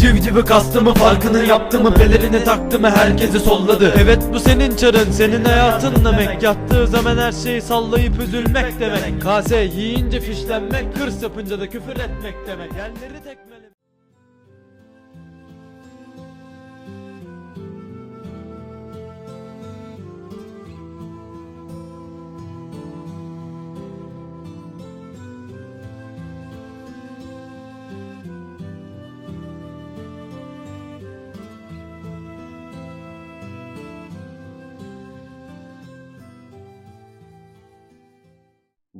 Tüv tüvü kastı mı farkını yaptı mı Pelerini taktı mı herkesi solladı. Evet bu senin çarın senin hayatın demek Yattığı zaman her şeyi sallayıp üzülmek demek. Kase yiyince fişlenmek Hırs yapınca da küfür etmek demek. Yerleri tekmelemek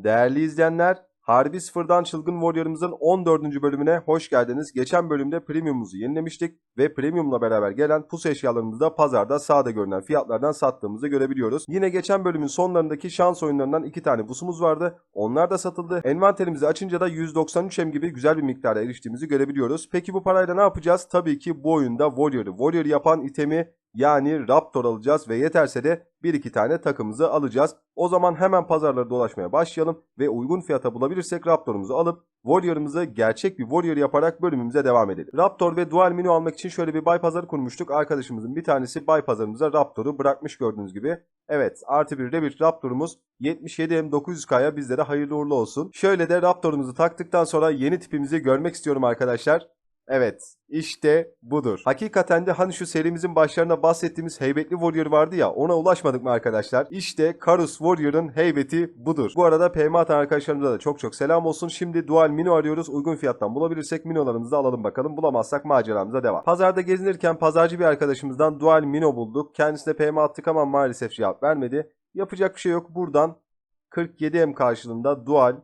Değerli izleyenler, Harbi Sıfır'dan Çılgın Warrior'ımızın 14. bölümüne hoş geldiniz. Geçen bölümde premiumumuzu yenilemiştik ve premiumla beraber gelen pus eşyalarımızı da pazarda sağda görünen fiyatlardan sattığımızı görebiliyoruz. Yine geçen bölümün sonlarındaki şans oyunlarından iki tane busumuz vardı. Onlar da satıldı. Envanterimizi açınca da 193 M gibi güzel bir miktara eriştiğimizi görebiliyoruz. Peki bu parayla ne yapacağız? Tabii ki bu oyunda Warrior'ı, Warrior yapan itemi yani Raptor alacağız ve yeterse de bir iki tane takımımızı alacağız. O zaman hemen pazarları dolaşmaya başlayalım ve uygun fiyata bulabilirsek Raptor'umuzu alıp Warrior'ımızı gerçek bir Warrior yaparak bölümümüze devam edelim. Raptor ve Dual Mini almak için şöyle bir buy pazarı kurmuştuk. Arkadaşımızın bir tanesi buy pazarımıza Raptor'u bırakmış gördüğünüz gibi. Evet artı bir Revit Raptor'umuz 77M900K'ya bizlere hayırlı uğurlu olsun. Şöyle de Raptor'umuzu taktıktan sonra yeni tipimizi görmek istiyorum arkadaşlar. Evet işte budur. Hakikaten de hani şu serimizin başlarında bahsettiğimiz heybetli Warrior vardı ya ona ulaşmadık mı arkadaşlar? İşte Karus Warrior'ın heybeti budur. Bu arada PM atan arkadaşlarımıza da çok çok selam olsun. Şimdi Dual Mino arıyoruz. Uygun fiyattan bulabilirsek Mino'larımızı alalım bakalım. Bulamazsak maceramıza devam. Pazarda gezinirken pazarcı bir arkadaşımızdan Dual Mino bulduk. Kendisine PM attık ama maalesef cevap vermedi. Yapacak bir şey yok. Buradan 47M karşılığında Dual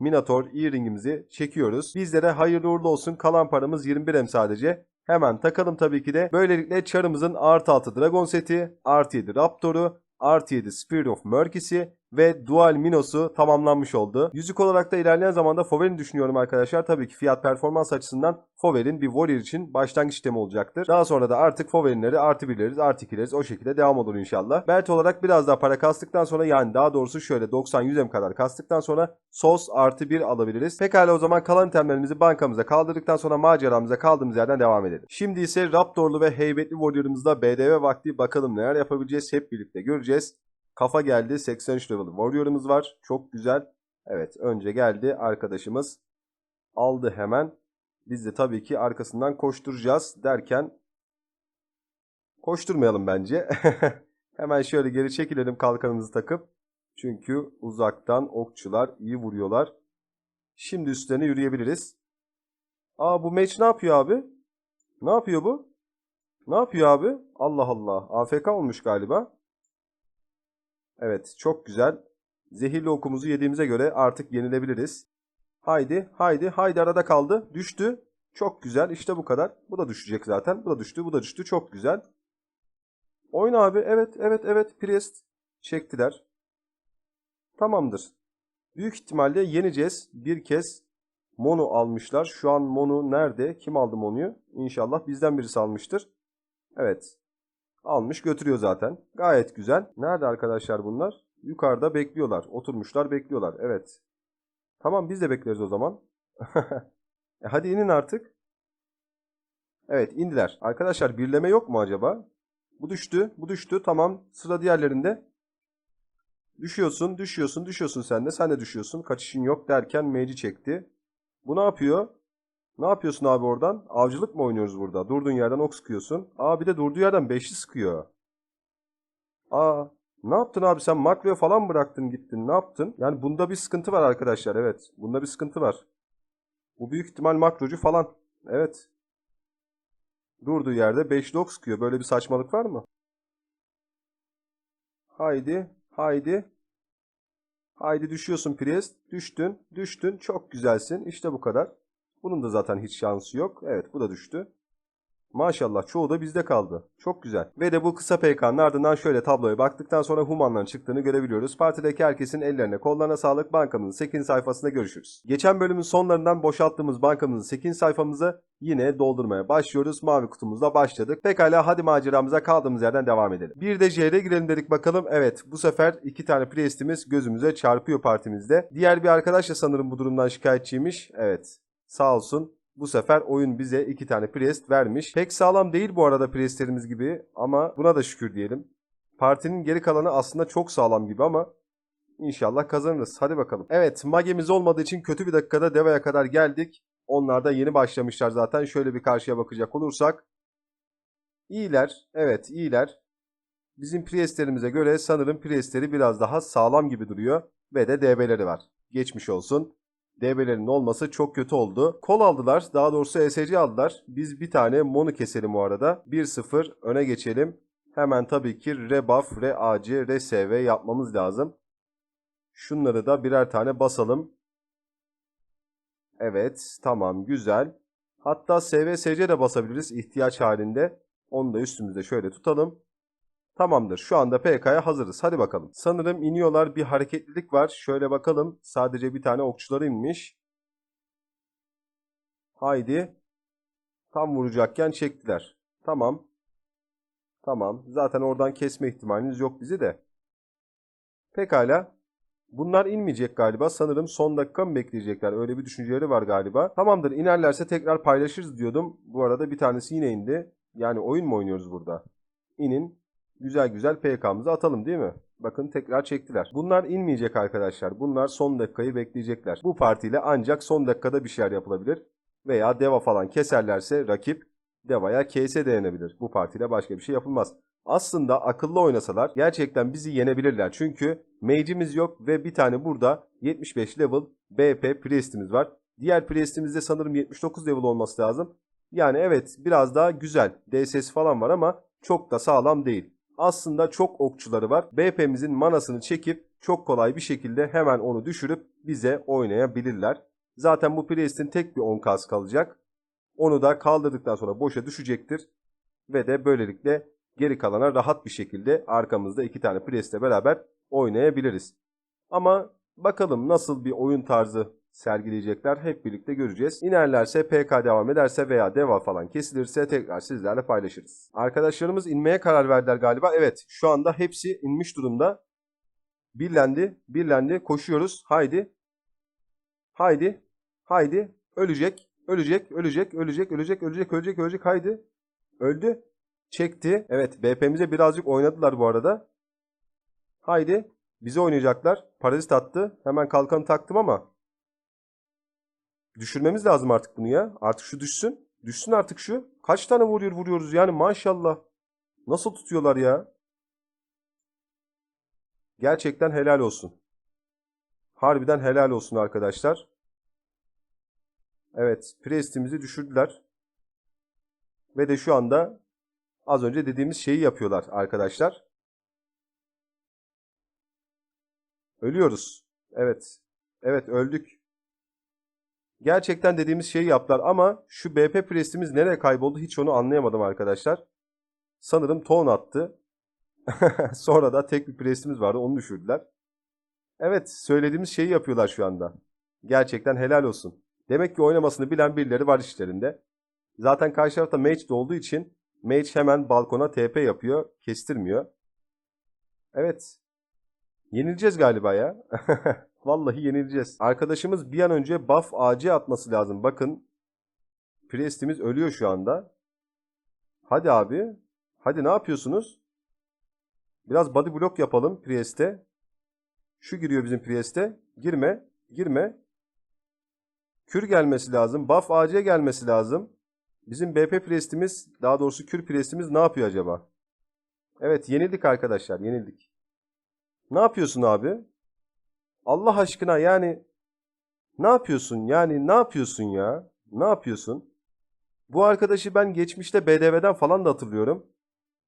Minator earringimizi çekiyoruz. Bizlere hayırlı uğurlu olsun. Kalan paramız 21M sadece. Hemen takalım tabii ki de. Böylelikle çarımızın artı 6 Dragon seti, artı 7 Raptor'u, artı 7 Spirit of Murkis'i ve Dual Minos'u tamamlanmış oldu. Yüzük olarak da ilerleyen zamanda Fover'in düşünüyorum arkadaşlar. Tabii ki fiyat performans açısından Fover'in bir Warrior için başlangıç sistemi olacaktır. Daha sonra da artık Fover'inleri artı birleriz, artı ikileriz o şekilde devam olur inşallah. Belt olarak biraz daha para kastıktan sonra yani daha doğrusu şöyle 90-100M kadar kastıktan sonra sos artı 1 alabiliriz. Pekala o zaman kalan itemlerimizi bankamıza kaldırdıktan sonra maceramıza kaldığımız yerden devam edelim. Şimdi ise Raptor'lu ve heybetli Warrior'ımızda BDV vakti bakalım neler yapabileceğiz hep birlikte göreceğiz. Kafa geldi. 83 level Warrior'ımız var. Çok güzel. Evet önce geldi arkadaşımız. Aldı hemen. Biz de tabii ki arkasından koşturacağız derken koşturmayalım bence. hemen şöyle geri çekilelim kalkanımızı takıp. Çünkü uzaktan okçular iyi vuruyorlar. Şimdi üstlerine yürüyebiliriz. Aa bu match ne yapıyor abi? Ne yapıyor bu? Ne yapıyor abi? Allah Allah. AFK olmuş galiba. Evet çok güzel. Zehirli okumuzu yediğimize göre artık yenilebiliriz. Haydi haydi haydi arada kaldı. Düştü. Çok güzel işte bu kadar. Bu da düşecek zaten. Bu da düştü bu da düştü. Çok güzel. Oyna abi. Evet evet evet. Priest çektiler. Tamamdır. Büyük ihtimalle yeneceğiz. Bir kez Mono almışlar. Şu an Mono nerede? Kim aldı Mono'yu? İnşallah bizden birisi almıştır. Evet. Almış götürüyor zaten. Gayet güzel. Nerede arkadaşlar bunlar? Yukarıda bekliyorlar. Oturmuşlar bekliyorlar. Evet. Tamam biz de bekleriz o zaman. e hadi inin artık. Evet indiler. Arkadaşlar birleme yok mu acaba? Bu düştü. Bu düştü. Tamam. Sıra diğerlerinde. Düşüyorsun. Düşüyorsun. Düşüyorsun sen de. Sen de düşüyorsun. Kaçışın yok derken meci çekti. Bu ne yapıyor? Ne yapıyorsun abi oradan? Avcılık mı oynuyoruz burada? Durduğun yerden ok sıkıyorsun. Aa bir de durduğu yerden beşli sıkıyor. Aa ne yaptın abi sen makroya falan bıraktın gittin ne yaptın? Yani bunda bir sıkıntı var arkadaşlar evet. Bunda bir sıkıntı var. Bu büyük ihtimal makrocu falan. Evet. Durduğu yerde 5 ok sıkıyor. Böyle bir saçmalık var mı? Haydi. Haydi. Haydi düşüyorsun Priest. Düştün. Düştün. Çok güzelsin. İşte bu kadar. Bunun da zaten hiç şansı yok. Evet bu da düştü. Maşallah çoğu da bizde kaldı. Çok güzel. Ve de bu kısa PK'nın ardından şöyle tabloya baktıktan sonra Human'ların çıktığını görebiliyoruz. Partideki herkesin ellerine kollarına sağlık bankamızın 8. sayfasında görüşürüz. Geçen bölümün sonlarından boşalttığımız bankamızın 8. sayfamızı yine doldurmaya başlıyoruz. Mavi kutumuzda başladık. Pekala hadi maceramıza kaldığımız yerden devam edelim. Bir de JR'e girelim dedik bakalım. Evet bu sefer iki tane priestimiz gözümüze çarpıyor partimizde. Diğer bir arkadaş da sanırım bu durumdan şikayetçiymiş. Evet Sağ olsun. Bu sefer oyun bize iki tane priest vermiş. Pek sağlam değil bu arada priestlerimiz gibi ama buna da şükür diyelim. Partinin geri kalanı aslında çok sağlam gibi ama inşallah kazanırız. Hadi bakalım. Evet magemiz olmadığı için kötü bir dakikada Deva'ya kadar geldik. Onlar da yeni başlamışlar zaten. Şöyle bir karşıya bakacak olursak. İyiler. Evet iyiler. Bizim priestlerimize göre sanırım priestleri biraz daha sağlam gibi duruyor. Ve de DB'leri var. Geçmiş olsun. DB'lerin olması çok kötü oldu. Kol aldılar. Daha doğrusu ESC aldılar. Biz bir tane Mon'u keselim o arada. 1-0 öne geçelim. Hemen tabii ki rebuff, reac, resv yapmamız lazım. Şunları da birer tane basalım. Evet, tamam, güzel. Hatta SVSC de basabiliriz ihtiyaç halinde. Onu da üstümüzde şöyle tutalım. Tamamdır. Şu anda PK'ya hazırız. Hadi bakalım. Sanırım iniyorlar. Bir hareketlilik var. Şöyle bakalım. Sadece bir tane okçuları inmiş. Haydi. Tam vuracakken çektiler. Tamam. Tamam. Zaten oradan kesme ihtimaliniz yok bizi de. Pekala. Bunlar inmeyecek galiba. Sanırım son dakika mı bekleyecekler? Öyle bir düşünceleri var galiba. Tamamdır. inerlerse tekrar paylaşırız diyordum. Bu arada bir tanesi yine indi. Yani oyun mu oynuyoruz burada? İnin. Güzel güzel PK'mızı atalım değil mi? Bakın tekrar çektiler. Bunlar inmeyecek arkadaşlar. Bunlar son dakikayı bekleyecekler. Bu partiyle ancak son dakikada bir şeyler yapılabilir. Veya deva falan keserlerse rakip devaya case denenebilir. Bu partiyle başka bir şey yapılmaz. Aslında akıllı oynasalar gerçekten bizi yenebilirler. Çünkü mage'imiz yok ve bir tane burada 75 level BP priestimiz var. Diğer priestimizde sanırım 79 level olması lazım. Yani evet biraz daha güzel. DSS falan var ama çok da sağlam değil. Aslında çok okçuları var. BP'mizin manasını çekip çok kolay bir şekilde hemen onu düşürüp bize oynayabilirler. Zaten bu priest'in tek bir 10 kas kalacak. Onu da kaldırdıktan sonra boşa düşecektir. Ve de böylelikle geri kalana rahat bir şekilde arkamızda iki tane priest'le beraber oynayabiliriz. Ama bakalım nasıl bir oyun tarzı sergileyecekler hep birlikte göreceğiz. İnerlerse PK devam ederse veya deva falan kesilirse tekrar sizlerle paylaşırız. Arkadaşlarımız inmeye karar verdiler galiba. Evet şu anda hepsi inmiş durumda. Birlendi, birlendi. Koşuyoruz. Haydi. Haydi. Haydi. Ölecek. Ölecek, ölecek, ölecek, ölecek, ölecek, ölecek, ölecek. Haydi. Öldü. Çekti. Evet BP'mize birazcık oynadılar bu arada. Haydi. Bize oynayacaklar. Parazit attı. Hemen kalkanı taktım ama. Düşürmemiz lazım artık bunu ya. Artık şu düşsün. Düşsün artık şu. Kaç tane vuruyor vuruyoruz yani maşallah. Nasıl tutuyorlar ya? Gerçekten helal olsun. Harbiden helal olsun arkadaşlar. Evet, Priest'imizi düşürdüler. Ve de şu anda az önce dediğimiz şeyi yapıyorlar arkadaşlar. Ölüyoruz. Evet. Evet öldük. Gerçekten dediğimiz şeyi yaptılar ama şu BP Priest'imiz nereye kayboldu hiç onu anlayamadım arkadaşlar. Sanırım ton attı. Sonra da tek bir Priest'imiz vardı onu düşürdüler. Evet söylediğimiz şeyi yapıyorlar şu anda. Gerçekten helal olsun. Demek ki oynamasını bilen birileri var işlerinde. Zaten karşı tarafta Mage de olduğu için Mage hemen balkona TP yapıyor. Kestirmiyor. Evet. Yenileceğiz galiba ya. Vallahi yenileceğiz. Arkadaşımız bir an önce buff AC atması lazım. Bakın. Priest'imiz ölüyor şu anda. Hadi abi. Hadi ne yapıyorsunuz? Biraz body block yapalım Priest'e. Şu giriyor bizim Priest'e. Girme. Girme. Kür gelmesi lazım. Buff AC gelmesi lazım. Bizim BP Priest'imiz daha doğrusu Kür Priest'imiz ne yapıyor acaba? Evet yenildik arkadaşlar. Yenildik. Ne yapıyorsun abi? Allah aşkına yani ne yapıyorsun? Yani ne yapıyorsun ya? Ne yapıyorsun? Bu arkadaşı ben geçmişte BDV'den falan da hatırlıyorum.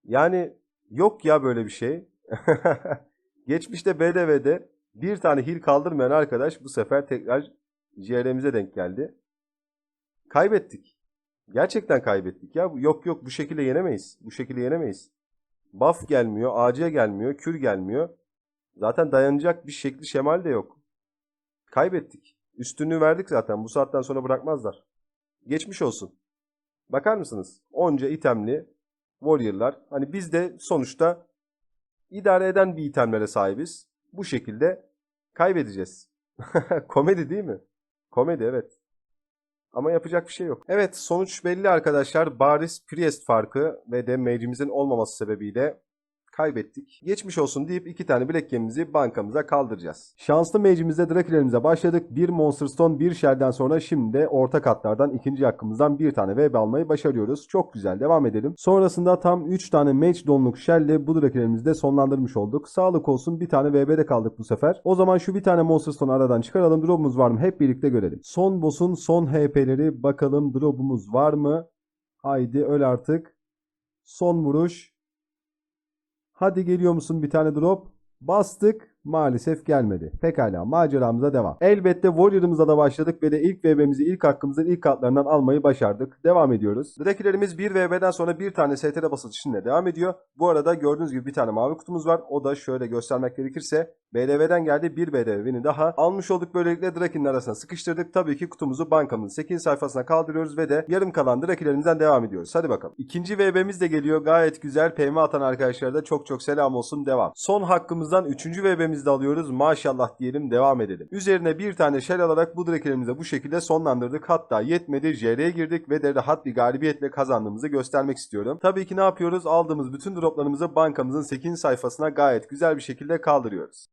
Yani yok ya böyle bir şey. geçmişte BDV'de bir tane hil kaldırmayan arkadaş bu sefer tekrar JR'mize denk geldi. Kaybettik. Gerçekten kaybettik ya. Yok yok bu şekilde yenemeyiz. Bu şekilde yenemeyiz. Buff gelmiyor, AC gelmiyor, kür gelmiyor. Zaten dayanacak bir şekli şemal de yok. Kaybettik. Üstünlüğü verdik zaten. Bu saatten sonra bırakmazlar. Geçmiş olsun. Bakar mısınız? Onca itemli Warrior'lar. Hani biz de sonuçta idare eden bir itemlere sahibiz. Bu şekilde kaybedeceğiz. Komedi değil mi? Komedi evet. Ama yapacak bir şey yok. Evet sonuç belli arkadaşlar. Bariz Priest farkı ve de mage'imizin olmaması sebebiyle kaybettik. Geçmiş olsun deyip iki tane bilek gemimizi bankamıza kaldıracağız. Şanslı mage'imizde Drakilerimize başladık. Bir Monster Stone, bir Shell'den sonra şimdi de orta katlardan ikinci hakkımızdan bir tane VB almayı başarıyoruz. Çok güzel devam edelim. Sonrasında tam 3 tane Mage donluk Shell ile bu Drakilerimizi de sonlandırmış olduk. Sağlık olsun bir tane VB'de kaldık bu sefer. O zaman şu bir tane Monster Stone aradan çıkaralım. Drop'umuz var mı? Hep birlikte görelim. Son boss'un son HP'leri bakalım drop'umuz var mı? Haydi öl artık. Son vuruş. Hadi geliyor musun bir tane drop? Bastık. Maalesef gelmedi. Pekala maceramıza devam. Elbette Warrior'ımıza da başladık ve de ilk VB'mizi ilk hakkımızın ilk katlarından almayı başardık. Devam ediyoruz. Drakilerimiz 1 VB'den sonra bir tane STR basılışıyla devam ediyor. Bu arada gördüğünüz gibi bir tane mavi kutumuz var. O da şöyle göstermek gerekirse BDV'den geldi. Bir BDV'ni daha almış olduk. Böylelikle Draki'nin arasına sıkıştırdık. Tabii ki kutumuzu bankamızın 8 sayfasına kaldırıyoruz ve de yarım kalan Drakilerimizden devam ediyoruz. Hadi bakalım. İkinci VB'miz de geliyor. Gayet güzel. PM atan arkadaşlara da çok çok selam olsun. Devam. Son hakkımızdan 3. De alıyoruz. Maşallah diyelim devam edelim. Üzerine bir tane shell alarak bu Drakilerimizi bu şekilde sonlandırdık. Hatta yetmedi. JR'ye girdik ve de rahat bir galibiyetle kazandığımızı göstermek istiyorum. Tabii ki ne yapıyoruz? Aldığımız bütün droplarımızı bankamızın 8. sayfasına gayet güzel bir şekilde kaldırıyoruz.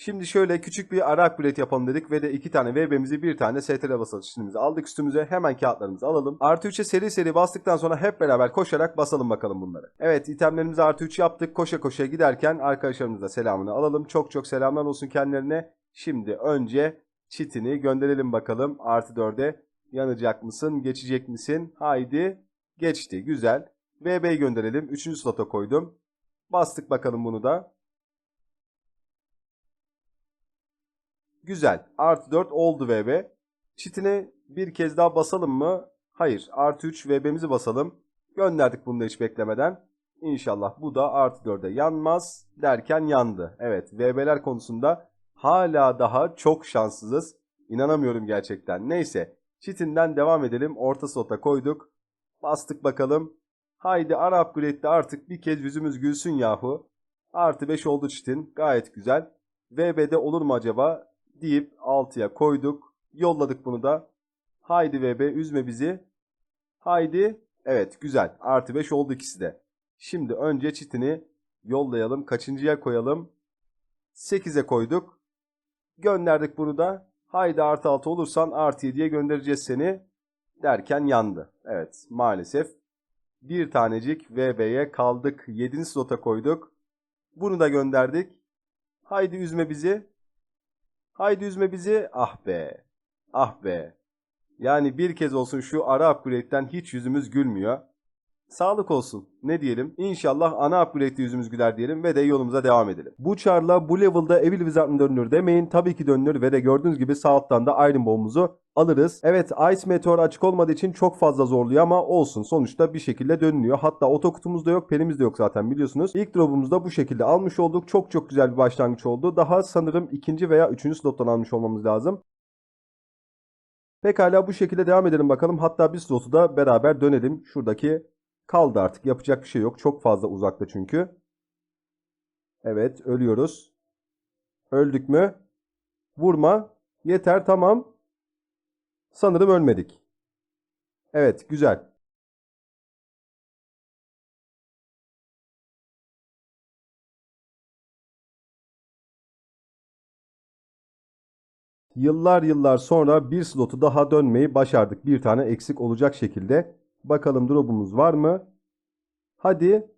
Şimdi şöyle küçük bir ara upgrade yapalım dedik ve de iki tane VB'mizi bir tane STR basılışımızı aldık üstümüze. Hemen kağıtlarımızı alalım. Artı 3'e seri seri bastıktan sonra hep beraber koşarak basalım bakalım bunları. Evet itemlerimizi artı 3 yaptık. Koşa koşa giderken arkadaşlarımıza selamını alalım. Çok çok selamlar olsun kendilerine. Şimdi önce çitini gönderelim bakalım artı 4'e. Yanacak mısın? Geçecek misin? Haydi. Geçti. Güzel. VB'yi gönderelim. 3. slota koydum. Bastık bakalım bunu da. Güzel. Artı 4 oldu VB. Çitine bir kez daha basalım mı? Hayır. Artı 3 VB'mizi basalım. Gönderdik bunu da hiç beklemeden. İnşallah bu da artı 4'e yanmaz derken yandı. Evet VB'ler konusunda hala daha çok şanssızız. İnanamıyorum gerçekten. Neyse. Çitinden devam edelim. Orta slota koyduk. Bastık bakalım. Haydi ara upgrade'de artık bir kez yüzümüz gülsün yahu. Artı 5 oldu çitin. Gayet güzel. VB'de olur mu acaba? Deyip 6'ya koyduk. Yolladık bunu da. Haydi VB üzme bizi. Haydi. Evet güzel. Artı 5 oldu ikisi de. Şimdi önce çitini yollayalım. Kaçıncıya koyalım? 8'e koyduk. Gönderdik bunu da. Haydi artı 6 olursan artı 7'ye göndereceğiz seni. Derken yandı. Evet maalesef. Bir tanecik VB'ye kaldık. 7. slota koyduk. Bunu da gönderdik. Haydi üzme bizi. Haydi üzme bizi. Ah be. Ah be. Yani bir kez olsun şu ara upgrade'den hiç yüzümüz gülmüyor. Sağlık olsun. Ne diyelim? İnşallah ana upgrade'de yüzümüz güler diyelim ve de yolumuza devam edelim. Bu çarla bu level'da Evil Wizard dönülür demeyin. Tabii ki dönülür ve de gördüğünüz gibi sağ alttan da Iron Bomb'umuzu alırız. Evet Ice Meteor açık olmadığı için çok fazla zorluyor ama olsun. Sonuçta bir şekilde dönülüyor. Hatta oto kutumuz da yok. Penimiz de yok zaten biliyorsunuz. İlk drop'umuzu da bu şekilde almış olduk. Çok çok güzel bir başlangıç oldu. Daha sanırım ikinci veya üçüncü slottan almış olmamız lazım. Pekala bu şekilde devam edelim bakalım. Hatta bir slotu da beraber dönelim. Şuradaki kaldı artık. Yapacak bir şey yok. Çok fazla uzakta çünkü. Evet ölüyoruz. Öldük mü? Vurma. Yeter tamam. Sanırım ölmedik. Evet güzel. Yıllar yıllar sonra bir slotu daha dönmeyi başardık. Bir tane eksik olacak şekilde. Bakalım drop'umuz var mı? Hadi.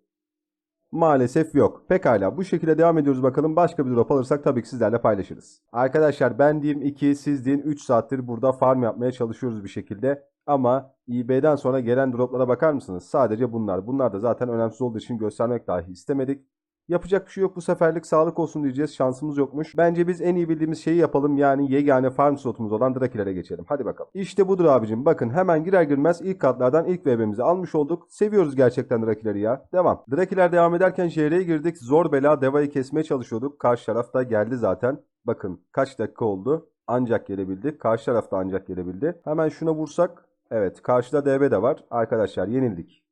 Maalesef yok. Pekala bu şekilde devam ediyoruz bakalım. Başka bir drop alırsak tabii ki sizlerle paylaşırız. Arkadaşlar ben diyeyim 2 siz deyin 3 saattir burada farm yapmaya çalışıyoruz bir şekilde. Ama eBay'den sonra gelen droplara bakar mısınız? Sadece bunlar. Bunlar da zaten önemsiz olduğu için göstermek dahi istemedik. Yapacak bir şey yok bu seferlik sağlık olsun diyeceğiz. Şansımız yokmuş. Bence biz en iyi bildiğimiz şeyi yapalım. Yani yegane farm slotumuz olan Drakilere geçelim. Hadi bakalım. İşte budur abicim. Bakın hemen girer girmez ilk katlardan ilk VB'mizi almış olduk. Seviyoruz gerçekten Drakileri ya. Devam. Drakiler devam ederken JR'ye girdik. Zor bela Deva'yı kesmeye çalışıyorduk. Karşı taraf da geldi zaten. Bakın kaç dakika oldu. Ancak gelebildi. Karşı taraf da ancak gelebildi. Hemen şuna vursak. Evet karşıda DB de var. Arkadaşlar yenildik.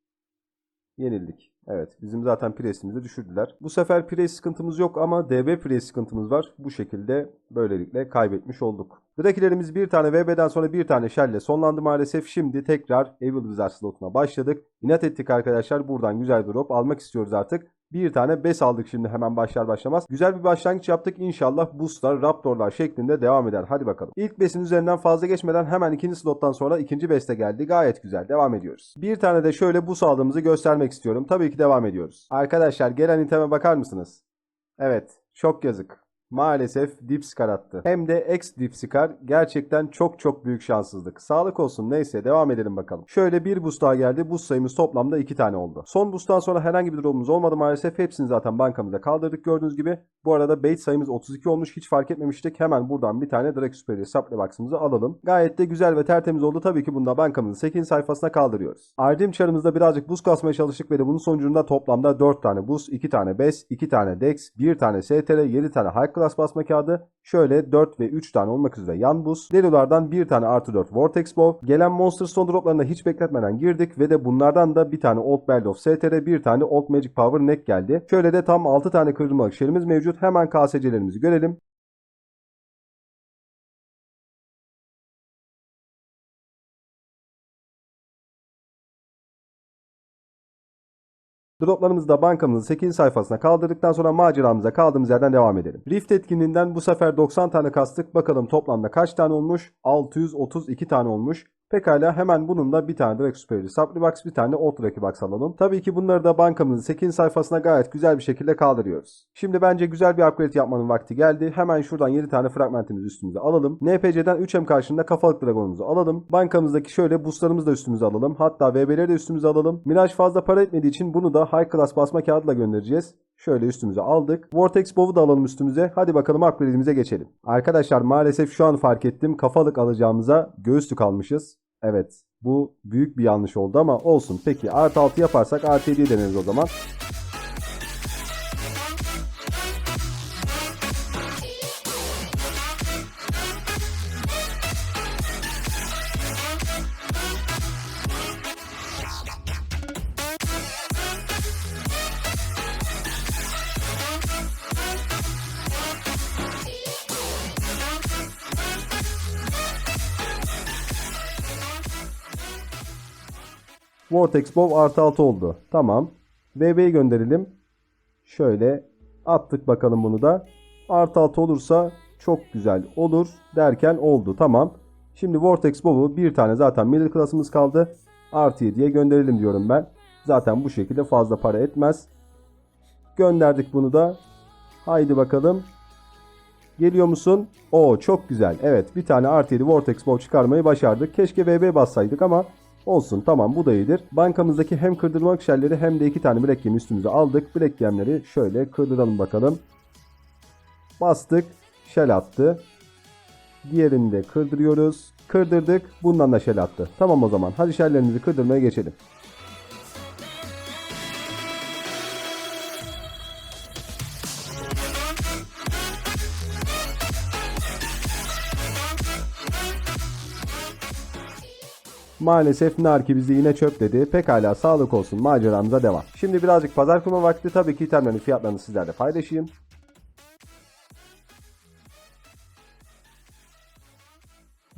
Yenildik. Evet bizim zaten presimizi düşürdüler. Bu sefer pres sıkıntımız yok ama DB pres sıkıntımız var. Bu şekilde böylelikle kaybetmiş olduk. Drakilerimiz bir tane VB'den sonra bir tane Shell'le sonlandı maalesef. Şimdi tekrar Evil Wizard slotuna başladık. İnat ettik arkadaşlar. Buradan güzel bir drop almak istiyoruz artık. Bir tane bes aldık şimdi hemen başlar başlamaz. Güzel bir başlangıç yaptık. İnşallah boostlar, raptorlar şeklinde devam eder. Hadi bakalım. İlk besin üzerinden fazla geçmeden hemen ikinci slottan sonra ikinci beste geldi. Gayet güzel. Devam ediyoruz. Bir tane de şöyle boost aldığımızı göstermek istiyorum. Tabii ki devam ediyoruz. Arkadaşlar gelen iteme bakar mısınız? Evet. Çok yazık. Maalesef Dipskar attı. Hem de ex Dipskar gerçekten çok çok büyük şanssızlık. Sağlık olsun neyse devam edelim bakalım. Şöyle bir boost daha geldi. Boost sayımız toplamda 2 tane oldu. Son boosttan sonra herhangi bir durumumuz olmadı maalesef. Hepsini zaten bankamıza kaldırdık gördüğünüz gibi. Bu arada bait sayımız 32 olmuş. Hiç fark etmemiştik. Hemen buradan bir tane Drake Superior Supply Box'ımızı alalım. Gayet de güzel ve tertemiz oldu. Tabii ki bunu da bankamızın 8 sayfasına kaldırıyoruz. Ardim çarımızda birazcık boost kasmaya çalıştık ve de bunun sonucunda toplamda 4 tane boost, 2 tane bes, 2 tane dex, 1 tane str, 7 tane high class basma kağıdı, şöyle 4 ve 3 tane olmak üzere yan boost, Delulardan 1 tane artı 4 Vortex Bow, gelen Monster Stone droplarına hiç bekletmeden girdik ve de bunlardan da bir tane Old Belt of str, bir tane Old Magic Power Neck geldi. Şöyle de tam 6 tane kırılmalık şerimiz mevcut. Hemen KSC'lerimizi görelim. Droplarımızı da bankamızın 8. sayfasına kaldırdıktan sonra maceramıza kaldığımız yerden devam edelim. Rift etkinliğinden bu sefer 90 tane kastık. Bakalım toplamda kaç tane olmuş? 632 tane olmuş. Pekala hemen bunun da bir tane Drake Superior Supply Box bir tane Old Drake Box alalım. Tabii ki bunları da bankamızın 8. sayfasına gayet güzel bir şekilde kaldırıyoruz. Şimdi bence güzel bir upgrade yapmanın vakti geldi. Hemen şuradan 7 tane fragmentimizi üstümüze alalım. NPC'den 3M karşında kafalık dragonumuzu alalım. Bankamızdaki şöyle boostlarımızı da üstümüze alalım. Hatta VB'leri de üstümüze alalım. Mirage fazla para etmediği için bunu da High Class basma kağıdıyla göndereceğiz. Şöyle üstümüze aldık. Vortex Bow'u da alalım üstümüze. Hadi bakalım upgrade'imize geçelim. Arkadaşlar maalesef şu an fark ettim. Kafalık alacağımıza göğüslük almışız. Evet. Bu büyük bir yanlış oldu ama olsun. Peki artı 6 yaparsak artı 7'yi deneriz o zaman. Vortex Bow artı 6 oldu. Tamam. VB'yi gönderelim. Şöyle attık bakalım bunu da. Artı 6 olursa çok güzel olur derken oldu. Tamam. Şimdi Vortex Bow'u bir tane zaten middle class'ımız kaldı. Artı 7'ye gönderelim diyorum ben. Zaten bu şekilde fazla para etmez. Gönderdik bunu da. Haydi bakalım. Geliyor musun? Oo çok güzel. Evet bir tane artı 7 Vortex Bow çıkarmayı başardık. Keşke VB bassaydık ama olsun tamam bu da iyidir. Bankamızdaki hem kırdırmalık şelleri hem de iki tane Black üstümüze aldık. Black şöyle kırdıralım bakalım. Bastık. Shell attı. Diğerini de kırdırıyoruz. Kırdırdık. Bundan da shell attı. Tamam o zaman. Hadi shelllerimizi kırdırmaya geçelim. Maalesef Narki bizi yine çöpledi. Pekala sağlık olsun maceramıza devam. Şimdi birazcık pazar kurma vakti. Tabii ki itemlerin fiyatlarını sizlerle paylaşayım.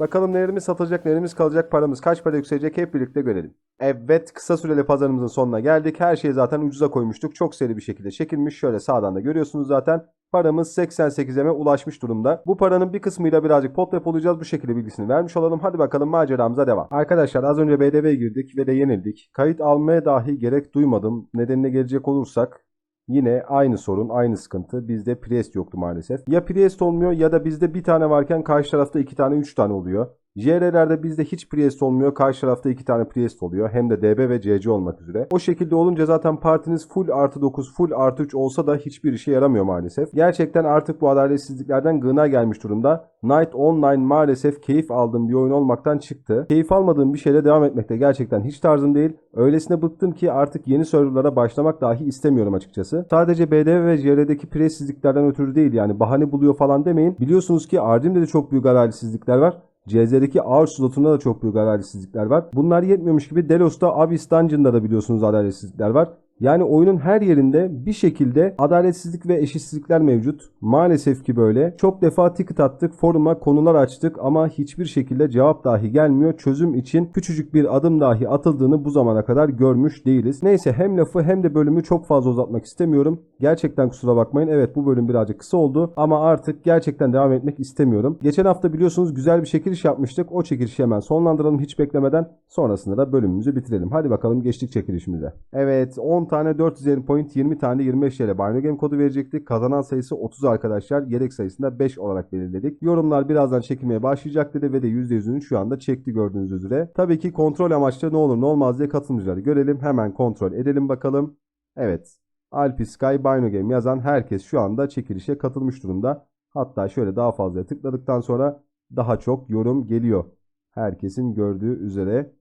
Bakalım nelerimiz satılacak, nelerimiz kalacak, paramız kaç para yükselecek hep birlikte görelim. Evet kısa süreli pazarımızın sonuna geldik. Her şeyi zaten ucuza koymuştuk. Çok seri bir şekilde çekilmiş. Şöyle sağdan da görüyorsunuz zaten. Paramız 88'e ulaşmış durumda. Bu paranın bir kısmıyla birazcık pot olacağız. Bu şekilde bilgisini vermiş olalım. Hadi bakalım maceramıza devam. Arkadaşlar az önce BDV girdik ve de yenildik. Kayıt almaya dahi gerek duymadım. Nedenine gelecek olursak Yine aynı sorun, aynı sıkıntı. Bizde Priest yoktu maalesef. Ya Priest olmuyor ya da bizde bir tane varken karşı tarafta iki tane, üç tane oluyor. JR'lerde bizde hiç Priest olmuyor. Karşı tarafta iki tane Priest oluyor. Hem de DB ve CC olmak üzere. O şekilde olunca zaten partiniz full artı 9, full artı 3 olsa da hiçbir işe yaramıyor maalesef. Gerçekten artık bu adaletsizliklerden gına gelmiş durumda. Night Online maalesef keyif aldığım bir oyun olmaktan çıktı. Keyif almadığım bir şeyle devam etmekte gerçekten hiç tarzım değil. Öylesine bıktım ki artık yeni serverlara başlamak dahi istemiyorum açıkçası. Sadece BDV ve JR'deki pressizliklerden ötürü değil yani bahane buluyor falan demeyin. Biliyorsunuz ki Ardim'de de çok büyük adaletsizlikler var. CZ'deki ağır slotunda da çok büyük adaletsizlikler var. Bunlar yetmiyormuş gibi Delos'ta Abyss Dungeon'da da biliyorsunuz adaletsizlikler var. Yani oyunun her yerinde bir şekilde adaletsizlik ve eşitsizlikler mevcut. Maalesef ki böyle. Çok defa ticket attık, foruma konular açtık ama hiçbir şekilde cevap dahi gelmiyor. Çözüm için küçücük bir adım dahi atıldığını bu zamana kadar görmüş değiliz. Neyse hem lafı hem de bölümü çok fazla uzatmak istemiyorum. Gerçekten kusura bakmayın. Evet bu bölüm birazcık kısa oldu ama artık gerçekten devam etmek istemiyorum. Geçen hafta biliyorsunuz güzel bir çekiliş yapmıştık. O çekilişi hemen sonlandıralım hiç beklemeden. Sonrasında da bölümümüzü bitirelim. Hadi bakalım geçtik çekilişimize. Evet 10 tane 450 point 20 tane 25 TL Bino Game kodu verecektik. Kazanan sayısı 30 arkadaşlar. Yedek sayısında 5 olarak belirledik. Yorumlar birazdan çekilmeye başlayacak dedi ve de %100'ünü şu anda çekti gördüğünüz üzere. Tabii ki kontrol amaçlı ne olur ne olmaz diye katılımcıları görelim. Hemen kontrol edelim bakalım. Evet. Alpi Sky Bino Game yazan herkes şu anda çekilişe katılmış durumda. Hatta şöyle daha fazla tıkladıktan sonra daha çok yorum geliyor. Herkesin gördüğü üzere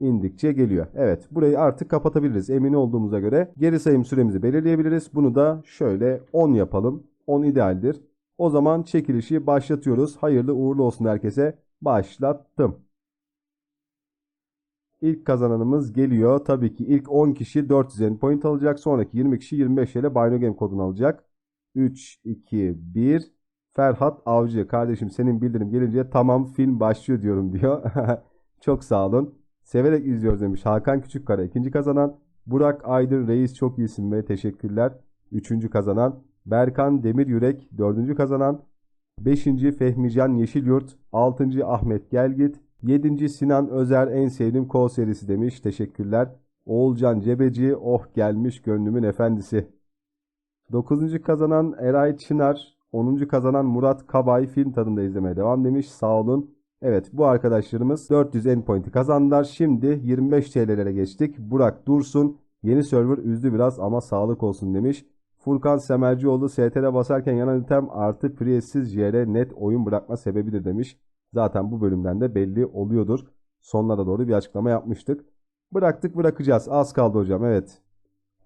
indikçe geliyor. Evet burayı artık kapatabiliriz. Emin olduğumuza göre geri sayım süremizi belirleyebiliriz. Bunu da şöyle 10 yapalım. 10 idealdir. O zaman çekilişi başlatıyoruz. Hayırlı uğurlu olsun herkese. Başlattım. İlk kazananımız geliyor. Tabii ki ilk 10 kişi 450 point alacak. Sonraki 20 kişi 25 ile Bino kodunu alacak. 3, 2, 1. Ferhat Avcı. Kardeşim senin bildirim gelince tamam film başlıyor diyorum diyor. Çok sağ olun. Severek izliyoruz demiş Hakan Küçükkara. ikinci kazanan. Burak Aydın Reis çok iyisin ve teşekkürler. Üçüncü kazanan. Berkan Demir Yürek. Dördüncü kazanan. Beşinci Fehmican Yeşilyurt. Altıncı Ahmet Gelgit. Yedinci Sinan Özer en sevdiğim kol serisi demiş. Teşekkürler. Oğulcan Cebeci. Oh gelmiş gönlümün efendisi. Dokuzuncu kazanan Eray Çınar. Onuncu kazanan Murat Kabay film tadında izlemeye devam demiş. Sağ olun. Evet bu arkadaşlarımız 400 endpoint'i kazandılar. Şimdi 25 TL'lere geçtik. Burak Dursun yeni server üzdü biraz ama sağlık olsun demiş. Furkan Semercioğlu STR basarken yanan item artı priyesiz JR net oyun bırakma sebebidir demiş. Zaten bu bölümden de belli oluyordur. Sonlara doğru bir açıklama yapmıştık. Bıraktık bırakacağız. Az kaldı hocam evet.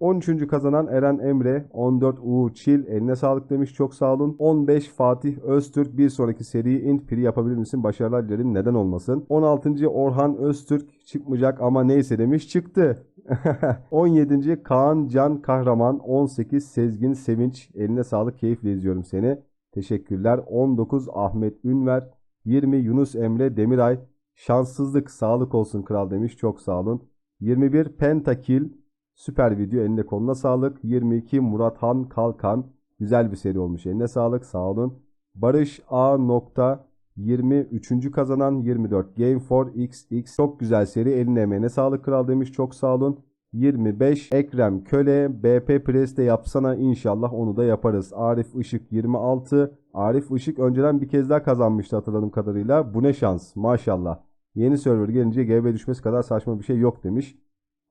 13. kazanan Eren Emre, 14 Uğur Çil, eline sağlık demiş çok sağ olun. 15 Fatih Öztürk, bir sonraki seri int piri yapabilir misin? Başarılar dilerim neden olmasın. 16. Orhan Öztürk çıkmayacak ama neyse demiş çıktı. 17. Kaan Can Kahraman, 18 Sezgin Sevinç, eline sağlık keyifle izliyorum seni. Teşekkürler. 19 Ahmet Ünver, 20 Yunus Emre Demiray, şanssızlık sağlık olsun kral demiş çok sağ olun. 21 Pentakil, Süper video eline koluna sağlık. 22 Murat Han Kalkan. Güzel bir seri olmuş eline sağlık sağ olun. Barış A. Nokta 23. kazanan 24 Game for XX. Çok güzel seri eline emeğine sağlık kral demiş çok sağ olun. 25 Ekrem Köle BP Press'te yapsana inşallah onu da yaparız. Arif Işık 26 Arif Işık önceden bir kez daha kazanmıştı hatırladığım kadarıyla. Bu ne şans maşallah. Yeni server gelince GB düşmesi kadar saçma bir şey yok demiş.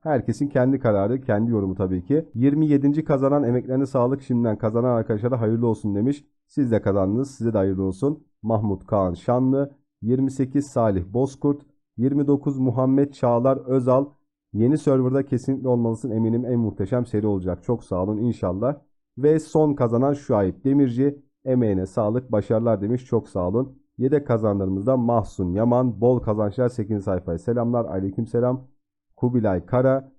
Herkesin kendi kararı, kendi yorumu tabii ki. 27. kazanan emeklerine sağlık şimdiden kazanan arkadaşlara hayırlı olsun demiş. Siz de kazandınız, size de hayırlı olsun. Mahmut Kaan Şanlı, 28 Salih Bozkurt, 29 Muhammed Çağlar Özal. Yeni serverda kesinlikle olmalısın eminim en muhteşem seri olacak. Çok sağ olun inşallah. Ve son kazanan Şuayb Demirci. Emeğine sağlık, başarılar demiş. Çok sağ olun. Yedek kazanlarımızda Mahsun Yaman, bol kazançlar 8. sayfaya selamlar. Aleyküm selam. Kubilay Kara,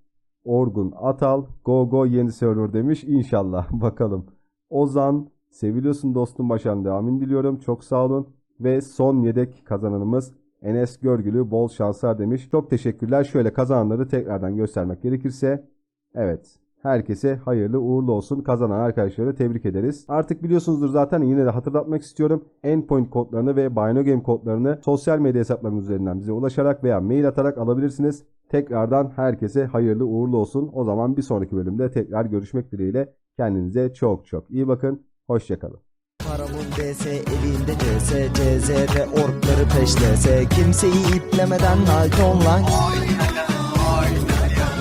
Orgun Atal, Go Go yeni server demiş. İnşallah bakalım. Ozan, seviliyorsun dostum başarılı devamını diliyorum. Çok sağ olun. Ve son yedek kazananımız Enes Görgülü bol şanslar demiş. Çok teşekkürler. Şöyle kazananları tekrardan göstermek gerekirse. Evet. Herkese hayırlı uğurlu olsun. Kazanan arkadaşları tebrik ederiz. Artık biliyorsunuzdur zaten yine de hatırlatmak istiyorum. Endpoint kodlarını ve Bino Game kodlarını sosyal medya hesaplarımız üzerinden bize ulaşarak veya mail atarak alabilirsiniz. Tekrardan herkese hayırlı uğurlu olsun. O zaman bir sonraki bölümde tekrar görüşmek dileğiyle. Kendinize çok çok iyi bakın. Hoşçakalın. Paramın DS elinde CS CZ ve orkları peşlese Kimseyi iplemeden Night Online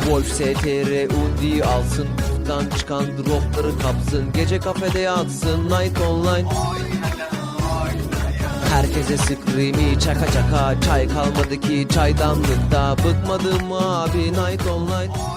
Wolf STR Undi alsın Ufuktan çıkan dropları kapsın Gece kafede yatsın Night Online Herkese scream'i çaka çaka. Çay kalmadı ki çaydanlıkta. Bıkmadım abi Night Online